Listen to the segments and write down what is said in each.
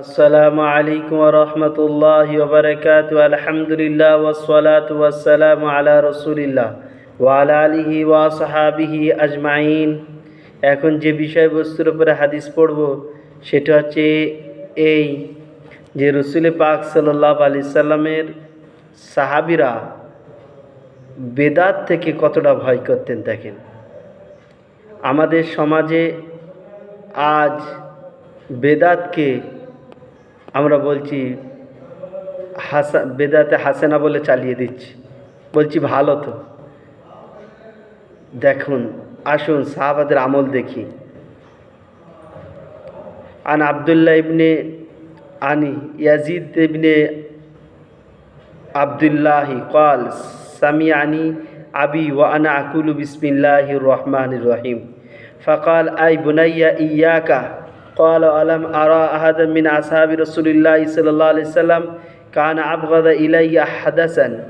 আসসালামু আলাইকুম রহমতুল্লাহ ওবরকাত আলহামদুলিল্লাহ ওসলাত ওয়াসালাম আলা রসুলিল্লাহ ওয়ালা আলিহি ওয়া সাহাবিহি আজমাইন। এখন যে বিষয়বস্তুর উপরে হাদিস পড়ব, সেটা হচ্ছে এই যে রসুল পাক সাল্লাহ আলি সাল্লামের সাহাবিরা বেদাত থেকে কতটা ভয় করতেন দেখেন। আমাদের সমাজে আজ বেদাতকে আমরা বলছি, হাসা, বেদাতে হাসেনা বলে চালিয়ে দিচ্ছি। বলছি, ভালো তো। দেখুন, আসুন, সাহাবাদের আমল দেখি। আন আবদুল্লাহ ইবনে আনি ইয়াজিদ ইবনে আবদুল্লাহি কল সামি আনি আবি ওয়া আনা আকুলু বিসমিল্লাহ রহমান রহিম। ফকাল, আই বুনাইয়া ইয়াকা قال ألم أرى أحدا من أصحاب رسول الله صلى الله عليه وسلم كان أبغض إلي حدثا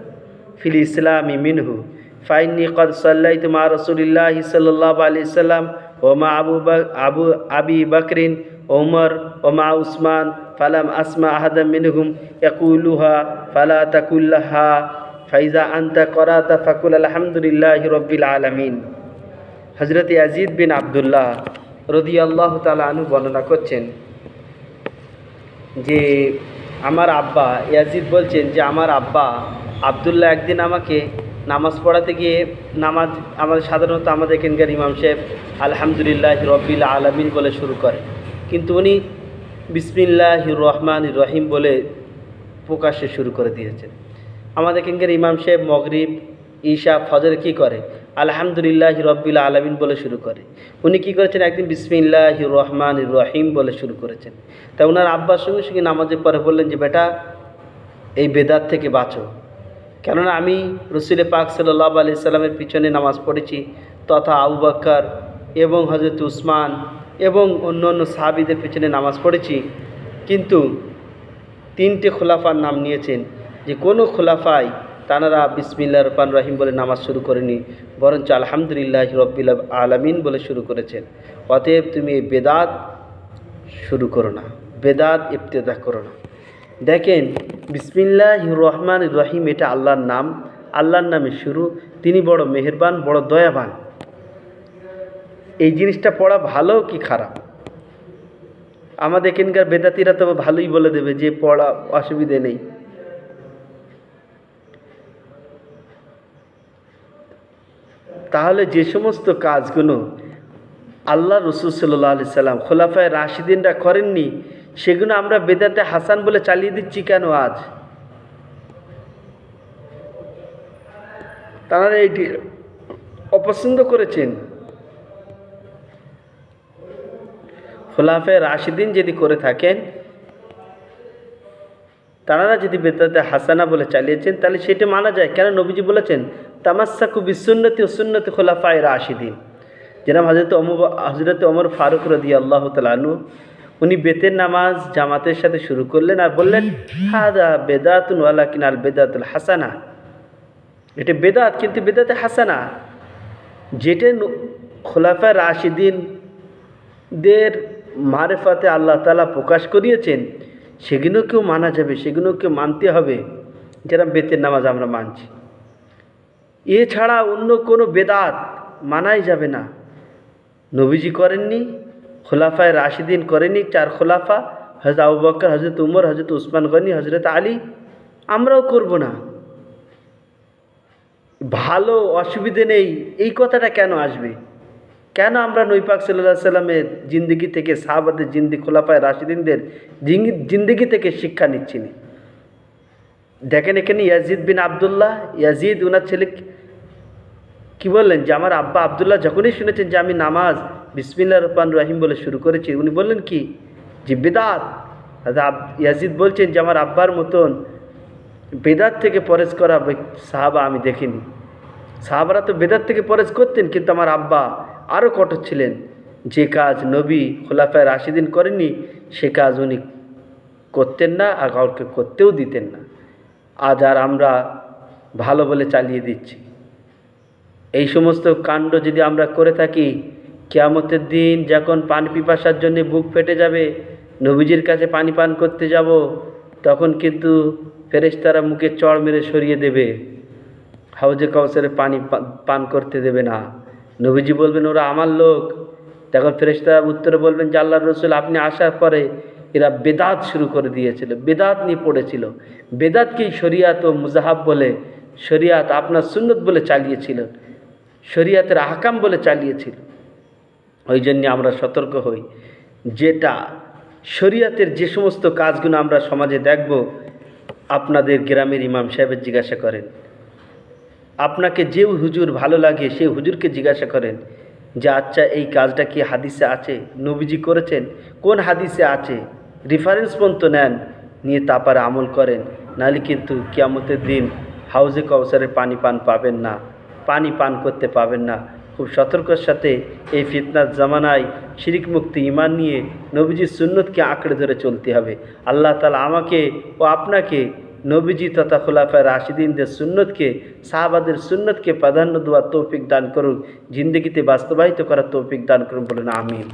في الإسلام منه فإني قد صليت مع رسول الله صلى الله عليه وسلم ومع أبو, بك أبو أبي بكر عمر ومع عثمان فلم أسمع أحدا منهم يقولها فلا تقل لها فإذا أنت قرأت فقل الحمد لله رب العالمين হজরত ইয়াজিদ বিন আবদুল্লাহ রদি আল্লাহ তালা আনু বর্ণনা করছেন যে আমার আব্বা ইয়াজিদ বলছেন যে আমার আব্বা আবদুল্লাহ একদিন আমাকে নামাজ পড়াতে গিয়ে নামাজ আমাদের সাধারণত আমাদের এখানকার ইমাম সাহেব আলহামদুলিল্লাহ রব্বিল আলমিন বলে শুরু করে। কিন্তু উনি বিসমিল্লাহ রহমান রহিম বলে প্রকাশ্যে শুরু করে দিয়েছেন। আমাদের এখানকার ইমাম সাহেব মগরিব, ঈশা, ফজর কী করে? আলহামদুলিল্লাহ রব্বিল আলমিন বলে শুরু করে। উনি কী করেছেন? একদিন বিসমিল্লাহ রহমান রহিম বলে শুরু করেছেন। তা ওনার আব্বার সঙ্গে সঙ্গে নামাজের পরে বললেন যে, বেটা, এই বেদাত থেকে বাঁচো। কেননা আমি রসুল পাক সাল্লাহ আলি সাল্লামের পিছনে নামাজ পড়েছি, তথা আবু বাক্কার এবং হজরত উসমান এবং অন্য অন্য সাহাবিদের পিছনে নামাজ পড়েছি। কিন্তু তিনটে খোলাফার নাম নিয়েছেন যে, কোনো খোলাফায় তানারা বিসমিল্লা রহমান রহিম বলে নামাজ শুরু করেনি, বরঞ্চ আলহামদুলিল্লাহ রব্বিল আলমিন বলে শুরু করেছেন। অতএব তুমি এই বেদাত শুরু করো না, বেদাত ইফতেদা করো না। দেখেন, বিসমিল্লাহ রহমান রহিম এটা আল্লাহর নাম, আল্লাহর নামে শুরু, তিনি বড় মেহেরবান, বড় দয়াবান। এই জিনিসটা পড়া ভালো কি খারাপ? আমাদের এখানকার বেদাতিরা তো ভালোই বলে দেবে যে পড়া অসুবিধে নেই। তাহলে যে সমস্ত কাজগুলো আল্লাহ রসুল সাল্লাহ আলি সাল্লাম খোলাফায় রাশিদিনরা করেননি, সেগুলো আমরা বেদাতে হাসান বলে চালিয়ে দিচ্ছি কেন আজ? তারা এটি অপছন্দ করেছেন। খোলাফায় রাশিদিন যদি করে থাকেন, তারা যদি বেদাতে হাসানা বলে চালিয়েছেন, তাহলে সেটা মানা যায়। কেন নবীজি বলেছেন তামাসাকু বিসুন্নতি ও সুন্নতি খোলাফায় রাশিদিন। যেরকম হজরত হজরত অমর ফারুক রদি আল্লাহ তালু উনি বেতের নামাজ জামাতের সাথে শুরু করলেন আর বললেন হাদা বেদাতুন ওয়ালা কিনাল বেদাতুল হাসানা। এটা বেদাত, কিন্তু বেদাতে হাসানা। যেটা খোলাফা রাশিদিনদের মারেফাতে আল্লাহ তালা প্রকাশ করিয়েছেন, সেগুলোকেও মানা যাবে, সেগুলোকেও মানতে হবে। যেরকম বেতের নামাজ আমরা মানছি। এছাড়া অন্য কোনো বেদাত মানাই যাবে না। নবীজি করেননি, খোলাফায় রাশিদিন করেনি, চার খোলাফা হজরত আবু বকর হজরত উমর হজরত উসমান গনি হজরত আলী। আমরাও করব না। ভালো অসুবিধে নেই, এই কথাটা কেন আসবে? কেন আমরা নৈপাক সাল্লাহ সাল্লামের জিন্দগি থেকে, সাহাবাদের জিন্দি খোলাফায় রাশিদিনদের জিন্দগি থেকে শিক্ষা নিচ্ছি না? দেখেন এখানে ইয়াজিদ বিন আবদুল্লাহ, ইয়াজিদ ওনার ছেলে কি বললেন যে, আমার আব্বা আবদুল্লাহ যখনই শুনেছেন যে আমি নামাজ বিসমিল্লা রহমান রহিম বলে শুরু করেছি, উনি বললেন কি? যে বেদাত। ইয়াজিদ বলছেন যে, আমার আব্বার মতন বেদাত থেকে পরেজ করা সাহাবা আমি দেখিনি। সাহাবারা তো বেদাত থেকে পরেজ করতেন, কিন্তু আমার আব্বা আরও কঠোর ছিলেন। যে কাজ নবী খোলাফায় রাশিদিন করেননি, সে কাজ উনি করতেন না আর কাউকে করতেও দিতেন না। আজ আর আমরা ভালো বলে চালিয়ে দিচ্ছি। এই সমস্ত কাণ্ড যদি আমরা করে থাকি, কেয়ামতের দিন যখন পান পিপাসার জন্য বুক ফেটে যাবে, নবীজির কাছে পানি পান করতে যাব, তখন কিন্তু ফেরেশতারা মুখে চড় মেরে সরিয়ে দেবে। হাউজে কাউসারে পানি পান করতে দেবে না। নবীজি বলবেন, ওরা আমার লোক। তখন ফেরেশতারা উত্তরে বলবেন আল্লাহ রসুল, আপনি আসার পরে এরা বেদাত শুরু করে দিয়েছিল, বেদাত নিয়ে পড়েছিল। বেদাতকেই শরিয়াত ও মুজাহাব বলে, শরিয়াত আপনার সুন্নত বলে চালিয়েছিল, শরিয়াতের আহকাম বলে চালিয়েছিল। ওই জন্যে আমরা সতর্ক হই। যেটা শরিয়াতের যে সমস্ত কাজগুলো আমরা সমাজে দেখব, আপনাদের গ্রামের ইমাম সাহেবের জিজ্ঞাসা করেন। আপনাকে যে হুজুর ভালো লাগে সেই হুজুরকে জিজ্ঞাসা করেন যে আচ্ছা এই কাজটা কি হাদিসে আছে? নবীজি করেছেন? কোন হাদিসে আছে? রেফারেন্স পর্যন্ত নেন, নিয়ে তারপরে আমল করেন। নাহলে কিন্তু কিয়ামতের দিন হাউজে কৌসারে পানি পান পাবেন না, পানি পান করতে পাবেন না। খুব সতর্কর সাথে এই ফিতনার জামানায় শিরিক মুক্তি ইমান নিয়ে নবীজির সুন্নতকে আঁকড়ে ধরে চলতে হবে। আল্লাহ তালা আমাকে ও আপনাকে নবীজি তথা খোলাফায় রাশিদিনদের সুন্নতকে, সাহাবাদের সুন্নতকে প্রাধান্য দেওয়ার তৌফিক দান করুন জিন্দগিতে বাস্তবায়িত করার তৌফিক দান করুন বলেন, আমিন।